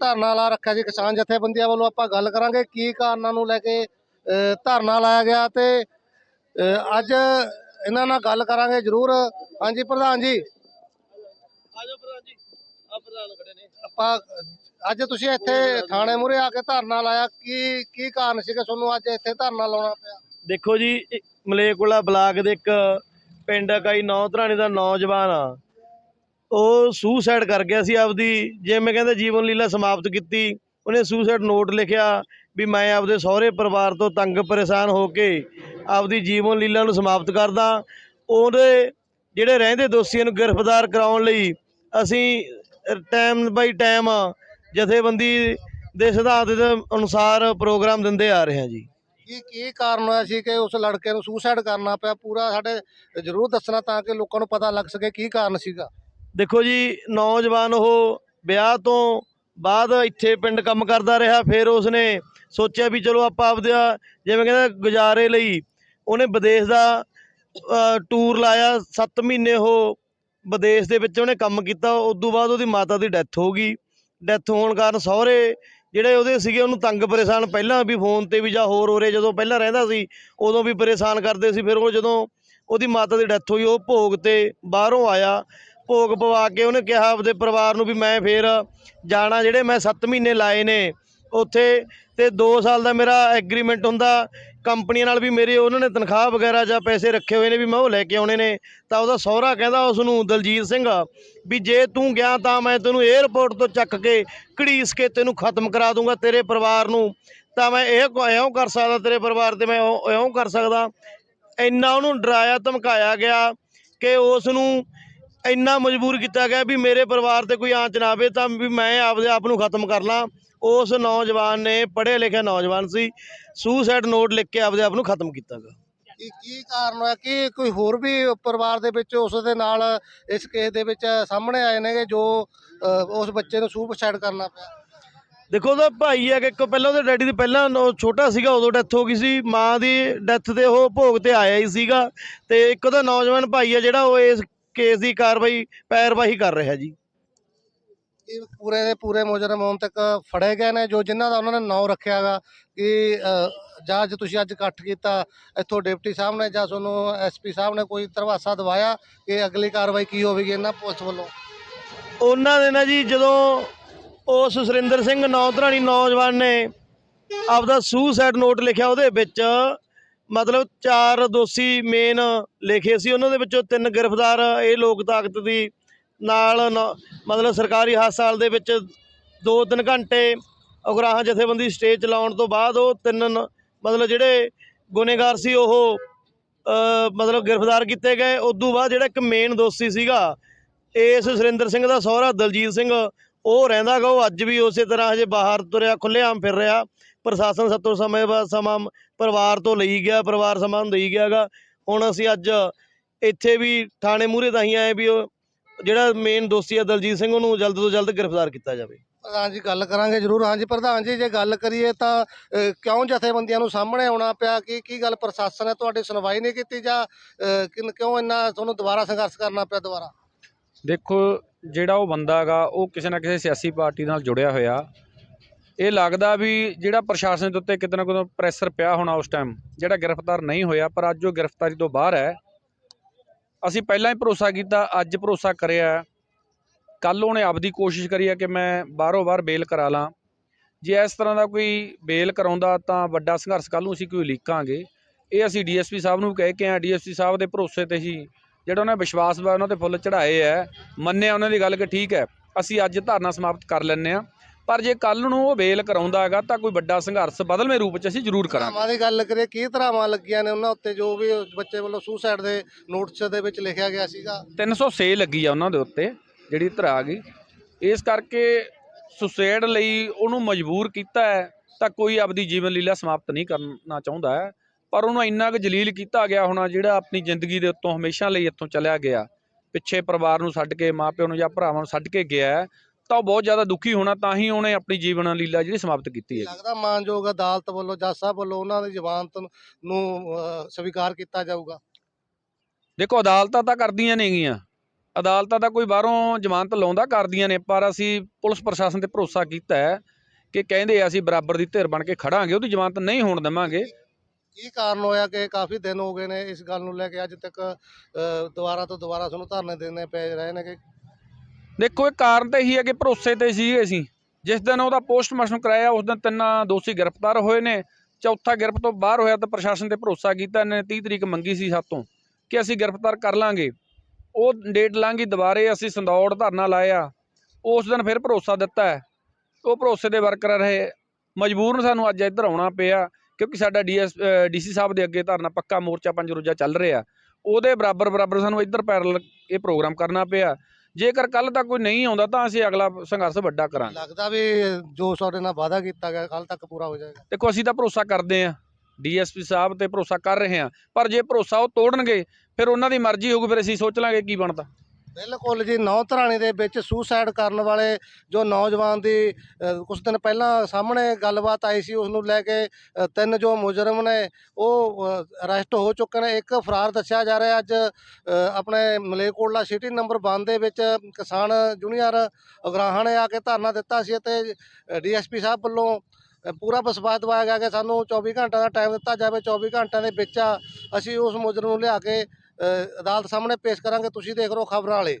ਧਰਨਾ ਲਾ ਰੱਖਿਆ ਸੀ ਕਿਸਾਨ ਜਥੇਬੰਦੀਆਂ ਵੱਲੋਂ। ਆਪਾਂ ਗੱਲ ਕਰਾਂਗੇ ਕੀ ਕਾਰਨਾਂ ਨੂੰ ਲੈ ਕੇ ਧਰਨਾ ਲਾਇਆ ਗਿਆ ਤੇ ਅੱਜ ਇਹਨਾਂ ਨਾਲ ਗੱਲ ਕਰਾਂਗੇ ਜ਼ਰੂਰ। ਹਾਂਜੀ ਪ੍ਰਧਾਨ ਜੀ। ਆਜੋ ਪ੍ਰਧਾਨ ਜੀ ਆ ਪ੍ਰਧਾਨ ਖੜੇ ਨੇ। ਆਪਾਂ ਅੱਜ ਤੁਸੀਂ ਇੱਥੇ ਥਾਣੇ ਮੂਹਰੇ ਆ ਕੇ ਧਰਨਾ ਲਾਇਆ। ਕੀ ਕੀ ਕਾਰਨ ਸੀਗਾ? ਤੁਹਾਨੂੰ ਅੱਜ ਇੱਥੇ ਧਰਨਾ ਲਾਉਣਾ ਪਿਆ। ਦੇਖੋ ਜੀ ਮਲੇਕੋਲਾ ਬਲਾਕ ਦੇ ਇੱਕ ਪਿੰਡ ਕਾਈ ਨੌ ਧਰਾਣੇ ਦਾ ਨੌਜਵਾਨ ਆ। ਉਹ ਸੁਸਾਈਡ ਕਰ ਗਿਆ ਸੀ ਆਪਦੀ ਜਿਵੇਂ ਕਹਿੰਦੇ ਜੀਵਨ ਲੀਲਾ ਸਮਾਪਤ ਕੀਤੀ, ਉਹਨੇ ਸੁਸਾਈਡ ਨੋਟ ਲਿਖਿਆ ਵੀ ਮੈਂ ਆਪਦੇ ਸਹੁਰੇ ਪਰਿਵਾਰ ਤੋਂ ਤੰਗ ਪਰੇਸ਼ਾਨ ਹੋ ਕੇ ਆਪਦੀ ਜੀਵਨ ਲੀਲਾ ਨੂੰ ਸਮਾਪਤ ਕਰਦਾ। ਉਹਦੇ ਜਿਹੜੇ ਰਹਿੰਦੇ ਦੋਸ਼ੀਆਂ ਨੂੰ ਗ੍ਰਿਫਤਾਰ ਕਰਾਉਣ ਲਈ ਅਸੀਂ ਟਾਈਮ ਬਾਈ ਟਾਈਮ ਜਥੇਬੰਦੀ ਦੇ ਸਿਧਾਂਤ ਦੇ ਅਨੁਸਾਰ ਪ੍ਰੋਗਰਾਮ ਦਿੰਦੇ ਆ ਰਹੇ ਹਾਂ ਜੀ। ਕੀ ਕੀ ਕਾਰਨ ਹੋਇਆ ਸੀ ਕਿ ਉਸ ਲੜਕੇ ਨੂੰ ਸੁਸਾਈਡ ਕਰਨਾ ਪਿਆ? ਪੂਰਾ ਸਾਡੇ ਜ਼ਰੂਰ ਦੱਸਣਾ ਤਾਂ ਕਿ ਲੋਕਾਂ ਨੂੰ ਪਤਾ ਲੱਗ ਸਕੇ ਕੀ ਕਾਰਨ ਸੀਗਾ। ਦੇਖੋ ਜੀ, ਨੌਜਵਾਨ ਉਹ ਵਿਆਹ ਤੋਂ ਬਾਅਦ ਇੱਥੇ ਪਿੰਡ ਕੰਮ ਕਰਦਾ ਰਿਹਾ, ਫਿਰ ਉਸਨੇ ਸੋਚਿਆ ਵੀ ਚਲੋ ਆਪਾਂ ਆਪਦੇ, ਜਿਵੇਂ ਕਹਿੰਦੇ ਗੁਜ਼ਾਰੇ ਲਈ ਉਹਨੇ ਵਿਦੇਸ਼ ਦਾ ਟੂਰ ਲਾਇਆ। 7 ਮਹੀਨੇ ਉਹ ਵਿਦੇਸ਼ ਦੇ ਵਿੱਚ ਉਹਨੇ ਕੰਮ ਕੀਤਾ। ਉਸ ਤੋਂ ਬਾਅਦ ਉਹਦੀ ਮਾਤਾ ਦੀ ਡੈਥ ਹੋ ਗਈ। ਡੈਥ ਹੋਣ ਕਾਰਨ ਸਹੁਰੇ ਜਿਹੜੇ ਉਹਦੇ ਸੀਗੇ, ਉਹਨੂੰ ਤੰਗ ਪਰੇਸ਼ਾਨ ਪਹਿਲਾਂ ਵੀ ਫੋਨ ਤੇ ਵੀ ਜਾਂ ਹੋਰ ਹੋਰੇ ਜਦੋਂ ਪਹਿਲਾਂ ਰਹਿੰਦਾ ਸੀ, ਉਦੋਂ ਵੀ ਪਰੇਸ਼ਾਨ ਕਰਦੇ ਸੀ। ਫਿਰ ਉਹ ਜਦੋਂ ਉਹਦੀ ਮਾਤਾ ਦੀ ਡੈਥ ਹੋਈ, ਉਹ ਭੋਗ ਤੇ ਬਾਹਰੋਂ ਆਇਆ। ਭੋਗ ਪਵਾ ਕੇ ਉਹਨੇ ਕਿਹਾ ਆਪਦੇ ਪਰਿਵਾਰ ਨੂੰ ਵੀ ਮੈਂ ਫੇਰ ਜਾਣਾ, ਜਿਹੜੇ ਮੈਂ 7 ਮਹੀਨੇ ਲਾਏ ਨੇ ਉੱਥੇ ਤੇ 2 ਸਾਲ ਦਾ ਮੇਰਾ ਐਗਰੀਮੈਂਟ ਹੁੰਦਾ, ਕੰਪਨੀਆਂ ਨਾਲ ਵੀ ਮੇਰੇ ਉਹਨਾਂ ਨੇ ਤਨਖਾਹ ਵਗੈਰਾ ਜਾਂ ਪੈਸੇ ਰੱਖੇ ਹੋਏ ਨੇ ਵੀ ਮੈਂ ਉਹ ਲੈ ਕੇ ਆਉਣੇ ਨੇ, ਤਾਂ ਉਹਦਾ ਸਹੁਰਾ ਕਹਿੰਦਾ ਉਸ ਨੂੰ ਦਲਜੀਤ ਸਿੰਘ, ਵੀ ਜੇ ਤੂੰ ਗਿਆ ਤਾਂ ਮੈਂ ਤੈਨੂੰ 에ਅਰਪੋਰਟ ਤੋਂ ਚੱਕ ਕੇ ਘੜੀਸ ਕੇ ਤੈਨੂੰ ਖਤਮ ਕਰਾ ਦੂੰਗਾ ਤੇਰੇ ਪਰਿਵਾਰ ਨੂੰ, ਤਾਂ ਮੈਂ ਇਹ ਇਉਂ ਕਰ ਸਕਦਾ ਤੇਰੇ ਪਰਿਵਾਰ ਤੇ ਮੈਂ ਇਉਂ ਇਉਂ ਕਰ ਸਕਦਾ। ਇੰਨਾ ਉਹਨੂੰ ਡਰਾਇਆ, ਧਮਕਾਇਆ ਗਿਆ ਕਿ ਉਸ ਨੂੰ ਇੰਨਾ ਮਜਬੂਰ ਕੀਤਾ ਗਿਆ ਵੀ ਮੇਰੇ ਪਰਿਵਾਰ ਤੇ ਕੋਈ ਆਂਚ ਨਾ ਆਵੇ ਤਾਂ ਵੀ ਮੈਂ ਆਪਦੇ ਆਪ ਨੂੰ ਖਤਮ ਕਰ ਲਾਂ। ਉਸ ਨੌਜਵਾਨ ਨੇ ਪੜ੍ਹਿਆ ਲਿਖਿਆ ਨੌਜਵਾਨ ਸੀ ਸੁਸਾਈਡ ਨੋਟ ਲਿਖ ਕੇ ਆਪਦੇ ਆਪ ਨੂੰ ਖਤਮ ਕੀਤਾ ਗਾ। ਕੀ ਕੀ ਕਾਰਨ ਹੋਇਆ? ਕਿ ਕੋਈ ਹੋਰ ਵੀ ਪਰਿਵਾਰ ਦੇ ਵਿੱਚ ਉਸ ਦੇ ਨਾਲ ਇਸ ਕੇਸ ਦੇ ਵਿੱਚ ਸਾਹਮਣੇ ਆਏ ਨੇਗੇ ਜੋ ਉਸ ਬੱਚੇ ਨੂੰ ਸੁਸਾਈਡ ਕਰਨਾ ਪਿਆ? ਦੇਖੋ ਉਹਦਾ ਭਾਈ ਹੈ ਕਿ ਇੱਕ ਪਹਿਲਾਂ ਉਹਦੇ ਡੈਡੀ ਦੀ ਪਹਿਲਾਂ ਉਹ ਛੋਟਾ ਸੀਗਾ ਉਦੋਂ ਡੈਥ ਹੋ ਗਈ ਸੀ। ਮਾਂ ਦੀ ਡੈਥ ਤੇ ਉਹ ਭੋਗ ਤੇ ਆਇਆ ਹੀ ਸੀਗਾ ਤੇ ਇੱਕ ਉਹਦਾ ਨੌਜਵਾਨ ਭਾਈ ਹੈ ਜਿਹੜਾ ਉਹ ਇਸ ਕੇਸ ਦੀ ਕਾਰਵਾਈ ਪੈਰਵਾਹੀ ਕਰ ਰਿਹਾ ਜੀ। ਇਹ ਪੂਰੇ ਦੇ ਪੂਰੇ ਮੁਜਰਮ ਹੁਣ ਤੱਕ ਫੜੇ ਗਏ ਨੇ ਜੋ ਜਿਨ੍ਹਾਂ ਦਾ ਉਹਨਾਂ ਨੇ ਨਾਂ ਰੱਖਿਆਗਾ ਕਿ ਜਾਂ ਅੱਜ ਤੁਸੀਂ ਅੱਜ ਇਕੱਠ ਕੀਤਾ ਇੱਥੋਂ ਡਿਪਟੀ ਸਾਹਿਬ ਨੇ ਜਾਂ ਤੁਹਾਨੂੰ ਐਸਪੀ ਸਾਹਿਬ ਨੇ ਕੋਈ ਧਰਵਾਸਾ ਦਵਾਇਆ ਕਿ ਅਗਲੀ ਕਾਰਵਾਈ ਕੀ ਹੋਵੇਗੀ ਇਹਨਾਂ ਪੁਲਿਸ ਵੱਲੋਂ? ਉਹਨਾਂ ਦੇ ਨਾ ਜੀ ਜਦੋਂ ਉਸ ਸੁਰਿੰਦਰ ਸਿੰਘ ਨੌਧਰਾਣੀ ਨੌਜਵਾਨ ਨੇ ਆਪਦਾ ਸੁਸਾਈਡ ਨੋਟ ਲਿਖਿਆ ਉਹਦੇ ਵਿੱਚ ਮਤਲਬ ਚਾਰ ਦੋਸ਼ੀ ਮੇਨ ਲਿਖੇ ਸੀ। ਉਹਨਾਂ ਦੇ ਵਿੱਚੋਂ ਤਿੰਨ ਗ੍ਰਿਫਤਾਰ। ਇਹ ਲੋਕ ਤਾਕਤ ਦੀ ਨਾਲ ਨ- ਮਤਲਬ ਸਰਕਾਰੀ ਹਸਪਤਾਲ ਦੇ ਵਿੱਚ 2-3 ਘੰਟੇ ਉਗਰਾਹਾਂ ਜਥੇਬੰਦੀ ਸਟੇਜ ਚਲਾਉਣ ਤੋਂ ਬਾਅਦ ਉਹ ਤਿੰਨ ਮਤਲਬ ਜਿਹੜੇ ਗੁਨੇਗਾਰ ਸੀ, ਉਹ ਮਤਲਬ ਗ੍ਰਿਫਤਾਰ ਕੀਤੇ ਗਏ। ਉਦੋਂ ਬਾਅਦ ਜਿਹੜਾ ਇੱਕ ਮੇਨ ਦੋਸ਼ੀ ਸੀਗਾ ਇਸ ਸੁਰਿੰਦਰ ਸਿੰਘ ਦਾ ਸਹੁਰਾ ਦਲਜੀਤ ਸਿੰਘ, ਉਹ ਰਹਿੰਦਾ ਗਾ। ਉਹ ਅੱਜ ਵੀ ਉਸੇ ਤਰ੍ਹਾਂ ਹਜੇ ਬਾਹਰ ਤੁਰਿਆ ਖੁੱਲ੍ਹੇਆਮ ਫਿਰ ਰਿਹਾ। ਪ੍ਰਸ਼ਾਸਨ ਸੱਤੋਂ ਸਮੇਂ ਬਾਅਦ ਸਮਾਂ ਪਰਿਵਾਰ ਤੋਂ ਲਈ ਗਿਆ ਪਰਿਵਾਰ ਸਮਾਂ ਦੇਈ ਗਿਆ ਗਾ ਹੁਣ ਅਸੀਂ ਅੱਜ ਇੱਥੇ ਵੀ ਥਾਣੇ ਮੂਹਰੇ ਤਾਂ ਹੀ ਆਏ ਵੀ ਉਹ ਜਿਹੜਾ ਮੇਨ ਦੋਸ਼ੀ ਹੈ ਦਲਜੀਤ ਸਿੰਘ ਉਹਨੂੰ ਜਲਦ ਤੋਂ ਜਲਦ ਗ੍ਰਿਫਤਾਰ ਕੀਤਾ ਜਾਵੇ। ਪ੍ਰਧਾਨ ਜੀ ਗੱਲ ਕਰਾਂਗੇ ਜ਼ਰੂਰ। ਹਾਂਜੀ ਪ੍ਰਧਾਨ ਜੀ ਜੇ ਗੱਲ ਕਰੀਏ ਤਾਂ ਕਿਉਂ ਜਥੇਬੰਦੀਆਂ ਨੂੰ ਸਾਹਮਣੇ ਆਉਣਾ ਪਿਆ? ਕੀ ਕੀ ਗੱਲ ਪ੍ਰਸ਼ਾਸਨ ਨੇ ਤੁਹਾਡੀ ਸੁਣਵਾਈ ਨਹੀਂ ਕੀਤੀ ਜਾਂ ਕਿਉਂ ਇੰਨਾ ਤੁਹਾਨੂੰ ਦੁਬਾਰਾ ਸੰਘਰਸ਼ ਕਰਨਾ ਪਿਆ ਦੁਬਾਰਾ? ਦੇਖੋ ਜਿਹੜਾ ਉਹ ਬੰਦਾ ਗਾ ਉਹ ਕਿਸੇ ਨਾ ਕਿਸੇ ਸਿਆਸੀ ਪਾਰਟੀ ਨਾਲ ਜੁੜਿਆ ਹੋਇਆ। ਇਹ ਲੱਗਦਾ ਵੀ ਜਿਹੜਾ ਪ੍ਰਸ਼ਾਸਨ ਦੇ ਉੱਤੇ ਕਿਤੇ ਨਾ ਕਿਤੇ ਪ੍ਰੈਸ਼ਰ ਪਿਆ ਹੋਣਾ ਉਸ ਟਾਈਮ ਜਿਹੜਾ ਗ੍ਰਿਫਤਾਰ ਨਹੀਂ ਹੋਇਆ, ਪਰ ਅੱਜ ਉਹ ਗ੍ਰਿਫਤਾਰੀ ਤੋਂ ਬਾਹਰ ਹੈ। ਅਸੀਂ ਪਹਿਲਾਂ ਹੀ ਭਰੋਸਾ ਕੀਤਾ, ਅੱਜ ਭਰੋਸਾ ਕਰਿਆ। ਕੱਲ ਉਹਨੇ ਆਪਦੀ ਕੋਸ਼ਿਸ਼ ਕਰੀ ਹੈ ਕਿ ਮੈਂ ਬਾਹਰੋਂ ਬਾਹਰ ਬੇਲ ਕਰਾ ਲਾਂ। ਜੇ ਇਸ ਤਰ੍ਹਾਂ ਦਾ ਕੋਈ ਬੇਲ ਕਰਾਉਂਦਾ ਤਾਂ ਵੱਡਾ ਸੰਘਰਸ਼ ਕੱਲ ਨੂੰ ਅਸੀਂ ਕੋਈ ਲੀਕਾਂਗੇ ਇਹ ਅਸੀਂ ਡੀਐਸਪੀ ਸਾਹਿਬ ਨੂੰ ਕਹਿ ਕੇ ਆ ਡੀਐਸਪੀ ਸਾਹਿਬ ਦੇ ਭਰੋਸੇ ਤੇ ਹੀ ਜਿਹੜਾ ਉਹਨਾਂ ਵਿਸ਼ਵਾਸ ਵਾ, ਉਹਨਾਂ ਤੇ ਫੁੱਲ ਚੜਾਏ ਹੈ। ਮੰਨਿਆ ਉਹਨਾਂ ਦੀ ਗੱਲ ਕਿ ਠੀਕ ਹੈ, ਅਸੀਂ ਅੱਜ ਧਾਰਨਾ ਸਮਾਪਤ ਕਰ ਲੈਂਦੇ ਆ ਪਰ ਜੇ ਕੱਲ ਨੂੰ ਉਹ ਬੇਲ ਕਰਾਉਂਦਾ ਹੈਗਾ ਤਾਂ ਕੋਈ ਵੱਡਾ ਸੰਘਰਸ਼ ਬਦਲਵੇਂ ਰੂਪ 'ਚ ਅਸੀਂ ਜ਼ਰੂਰ ਕਰਾਂਗੇ। ਧਰਾਵਾਂ ਦੀ ਗੱਲ ਕਰੀਏ ਕੀ ਧਰਾਵਾਂ ਲੱਗੀਆਂ ਨੇ ਉਹਨਾਂ ਉੱਤੇ? ਜੋ ਵੀ ਉਸ ਬੱਚੇ ਵੱਲੋਂ ਸੁਸਾਈਡ ਦੇ ਨੋਟਿਸ ਦੇ ਵਿੱਚ ਲਿਖਿਆ ਗਿਆ ਸੀਗਾ। 306 ਲੱਗੀ ਆ ਉਹਨਾਂ ਦੇ ਉੱਤੇ ਜਿਹੜੀ ਧਰਾ ਗਈ। ਇਸ ਕਰਕੇ ਸੁਸਾਈਡ ਲਈ ਉਹਨੂੰ ਮਜਬੂਰ ਕੀਤਾ ਹੈ ਤਾਂ ਕੋਈ ਆਪਦੀ ਜੀਵਨ ਲੀਲਾ ਸਮਾਪਤ ਨਹੀਂ ਕਰਨਾ ਚਾਹੁੰਦਾ ਹੈ। ਪਰ ਉਹਨੂੰ ਇੰਨਾ ਕੁ ਜਲੀਲ ਕੀਤਾ ਗਿਆ ਹੋਣਾ ਜਿਹੜਾ ਆਪਣੀ ਜ਼ਿੰਦਗੀ ਦੇ ਉੱਤੋਂ ਹਮੇਸ਼ਾ ਲਈ ਇੱਥੋਂ ਚਲਿਆ ਗਿਆ। ਪਿੱਛੇ ਪਰਿਵਾਰ ਨੂੰ ਛੱਡ ਕੇ ਮਾਪਿਆਂ ਨੂੰ ਜਾਂ ਭਰਾਵਾਂ ਨੂੰ ਛੱਡ ਕੇ ਗਿਆ ਹੈ, ਤਾਂ ਉਹ ਬਹੁਤ ਜ਼ਿਆਦਾ ਦੁਖੀ ਹੋਣਾ ਤਾਂ ਹੀ ਉਹਨੇ ਆਪਣੀ ਜੀਵਨ ਲੀਲਾ ਜਿਹੜੀ ਸਮਾਪਤ ਕੀਤੀ ਹੈ ਲੱਗਦਾ ਮਾਨਯੋਗ ਅਦਾਲਤ ਵੱਲੋਂ ਜੱਜ ਸਾਹਿਬ ਵੱਲੋਂ ਉਹਨਾਂ ਦੀ ਜ਼ਮਾਨਤ ਨੂੰ ਸਵੀਕਾਰ ਕੀਤਾ ਜਾਊਗਾ। ਦੇਖੋ ਅਦਾਲਤਾਂ ਤਾਂ ਕਰਦੀਆਂ ਨੇਗੀਆਂ। ਅਦਾਲਤਾਂ ਦਾ ਕੋਈ ਬਾਹਰੋਂ ਜ਼ਮਾਨਤ ਲਾਉਂਦਾ ਕਰਦੀਆਂ ਨੇ ਪਰ ਅਸੀਂ ਪੁਲਿਸ ਪ੍ਰਸ਼ਾਸਨ ਤੇ ਭਰੋਸਾ ਕੀਤਾ ਹੈ ਕਿ ਕਹਿੰਦੇ ਆ ਅਸੀਂ ਬਰਾਬਰ ਦੀ ਧਿਰ ਬਣ ਕੇ ਖੜਾਂਗੇ ਉਹਦੀ ਜ਼ਮਾਨਤ ਨਹੀਂ ਹੋਣ ਦੇਵਾਂਗੇ। ਕੀ ਕਾਰਨ ਹੋਇਆ ਕਿ ਕਾਫੀ ਦਿਨ ਹੋ ਗਏ ਨੇ ਇਸ ਗੱਲ ਨੂੰ ਲੈ ਕੇ ਅੱਜ ਤੱਕ ਦੁਬਾਰਾ ਤੋਂ ਦੁਬਾਰਾ ਤੁਹਾਨੂੰ ਧਰਨੇ ਦੇਣੇ ਪੈ ਰਹੇ ਨੇ ਕਿ ਦੇਖੋ, ਇਹ ਕਾਰਨ ਤਾਂ ਇਹੀ ਹੈ ਕਿ ਭਰੋਸੇ ਤੇ ਸੀਗੇ ਅਸੀਂ। ਜਿਸ ਦਿਨ ਉਹਦਾ ਪੋਸਟਮਾਰਟਮ ਕਰਾਇਆ, ਉਸ ਦਿਨ ਤਿੰਨਾਂ ਦੋਸ਼ੀ ਗ੍ਰਿਫਤਾਰ ਹੋਏ ਨੇ। ਚੌਥਾ ਗ੍ਰਿਫਤ ਤੋਂ ਬਾਹਰ ਹੋਇਆ ਤਾਂ ਪ੍ਰਸ਼ਾਸਨ ਤੇ ਭਰੋਸਾ ਕੀਤਾ। ਇਹਨੇ 30 ਤਰੀਕ ਮੰਗੀ ਸੀ ਸਾਤੋਂ ਕਿ ਅਸੀਂ ਗ੍ਰਿਫਤਾਰ ਕਰ ਲਾਂਗੇ। ਉਹ ਡੇਟ ਲਾਂਗੀ ਦੁਬਾਰੇ ਅਸੀਂ ਸੰਦੌੜ ਧਰਨਾ ਲਾਇਆ। ਉਸ ਦਿਨ ਫਿਰ ਭਰੋਸਾ ਦਿੱਤਾ ਉਹ ਭਰੋਸੇ ਦੇ ਵਰਕਰ ਰਹੇ। ਮਜਬੂਰਨ ਸਾਨੂੰ ਅੱਜ ਇੱਧਰ ਆਉਣਾ ਪਿਆ ਕਿਉਂਕਿ ਸਾਡਾ ਡੀਐਸ ਡੀਸੀ ਸਾਹਿਬ ਦੇ ਅੱਗੇ ਧਰਨਾ ਪੱਕਾ ਮੋਰਚਾ ਪੰਜ ਰੋਜ਼ਾ ਚੱਲ ਰਿਹਾ। ਉਹਦੇ ਬਰਾਬਰ ਬਰਾਬਰ ਸਾਨੂੰ ਇੱਧਰ ਪੈਰਲ ਇਹ ਪ੍ਰੋਗਰਾਮ ਕਰਨਾ ਪਿਆ। ਜੇਕਰ ਕੱਲ ਤੱਕ ਕੋਈ ਨਹੀਂ ਆਉਂਦਾ ਤਾਂ ਅਸੀਂ ਅਗਲਾ ਸੰਘਰਸ਼ ਵੱਡਾ ਕਰਾਂਗੇ। ਲੱਗਦਾ ਵੀ ਜੋ ਤੁਹਾਡੇ ਨਾਲ ਵਾਅਦਾ ਕੀਤਾ ਗਿਆ ਕੱਲ ਤੱਕ ਪੂਰਾ ਹੋ ਜਾਏਗਾ। ਦੇਖੋ ਅਸੀਂ ਤਾਂ ਭਰੋਸਾ ਕਰਦੇ ਹਾਂ। ਡੀਐਸਪੀ ਸਾਹਿਬ ਤੇ ਭਰੋਸਾ ਕਰ ਰਹੇ ਹਾਂ। ਪਰ ਜੇ ਭਰੋਸਾ ਉਹ ਤੋੜਨਗੇ ਫਿਰ ਉਹਨਾਂ ਦੀ ਮਰਜ਼ੀ ਹੋਊਗੀ ਫਿਰ ਅਸੀਂ ਸੋਚ ਲਾਂਗੇ ਕੀ ਬਣਦਾ। ਬਿਲਕੁਲ ਜੀ ਨੌ ਧਰਾਣੀ ਦੇ ਵਿੱਚ ਸੁਸਾਈਡ ਕਰਨ ਵਾਲੇ ਜੋ ਨੌਜਵਾਨ ਦੀ ਕੁਝ ਦਿਨ ਪਹਿਲਾਂ ਸਾਹਮਣੇ ਗੱਲਬਾਤ ਆਈ ਸੀ ਉਸ ਨੂੰ ਲੈ ਕੇ ਅ, ਤਿੰਨ ਜੋ ਮੁਜਰਮ ਨੇ ਉਹ ਅਰੈਸਟ ਹੋ ਚੁੱਕੇ ਨੇ। ਇੱਕ ਫਰਾਰ ਦੱਸਿਆ ਜਾ ਰਿਹਾ ਅੱਜ ਅ, ਆਪਣੇ ਮਲੇਕੋਟਲਾ ਸਿਟੀ ਨੰਬਰ 1 ਦੇ ਵਿੱਚ ਕਿਸਾਨ ਜੂਨੀਅਰ ਉਗਰਾਹਾਂ ਨੇ ਆ ਕੇ ਧਰਨਾ ਦਿੱਤਾ ਸੀ ਅਤੇ ਡੀਐਸਪੀ ਸਾਹਿਬ ਵੱਲੋਂ ਅ, ਪੂਰਾ ਵਿਸ਼ਵਾਸ ਦਿਵਾਇਆ ਗਿਆ ਕਿ ਸਾਨੂੰ 24 ਘੰਟਿਆਂ ਦਾ ਟਾਈਮ ਦਿੱਤਾ ਜਾਵੇ। 24 ਘੰਟਿਆਂ ਦੇ ਵਿੱਚ ਅਸੀਂ ਉਸ ਮੁਜਰਮ ਨੂੰ ਲਿਆ ਕੇ ਅਦਾਲਤ ਸਾਹਮਣੇ ਪੇਸ਼ ਕਰਾਂਗੇ ਤੁਸੀਂ ਦੇਖ ਰਹੇ ਹੋ ਖਬਰਾਂ ਵਾਲੇ।